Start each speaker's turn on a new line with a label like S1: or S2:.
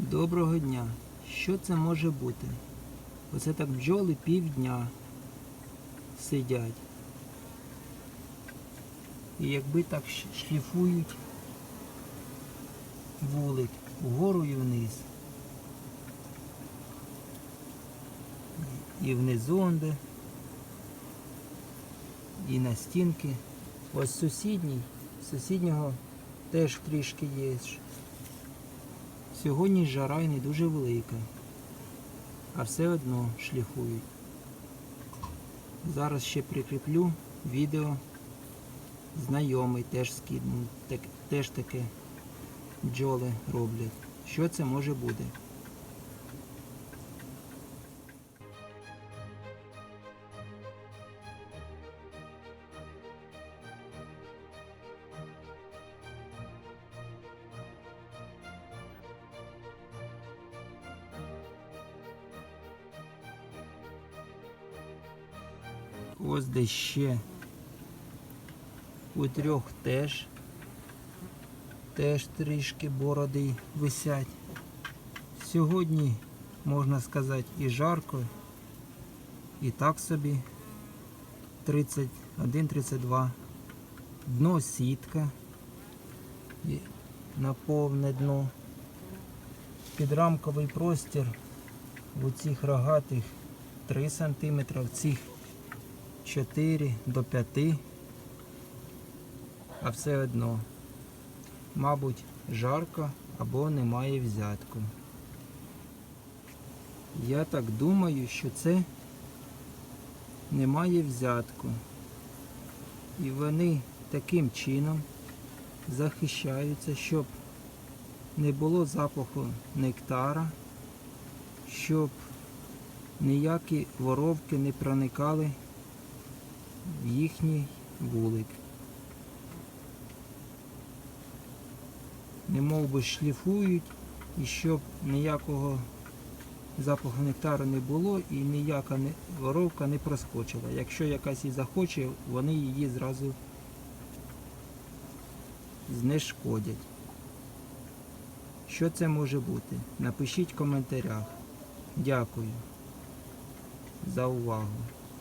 S1: Доброго дня. Що це може бути? Оце так бджоли півдня сидять. І якби так шліфують вулик вгору і вниз. І внизу онде, і на стінки. Ось сусідній, сусіднього теж трішки є. Сьогодні жара і не дуже велика, а все одно шліфують. Зараз ще прикріплю відео. Знайомий теж скиднув, так, теж таке бджоли роблять. Що це може бути? Ось де ще у трьох теж. Теж трішки бороди висять. Сьогодні, можна сказати, і жарко, і так собі 31-32. Дно сітка. На повне дно. Підрамковий простір у цих рогатих 3 см, в цих 4 до 5, а все одно, мабуть, жарко або немає взятку. Я так думаю, що це немає взятку. І вони таким чином захищаються, щоб не було запаху нектара, щоб ніякі воровки не проникали їхній вулик. Немов би шліфують, і щоб ніякого запаху нектару не було і ніяка воровка не проскочила. Якщо якась і захоче, вони її зразу знешкодять. Що це може бути? Напишіть в коментарях. Дякую за увагу.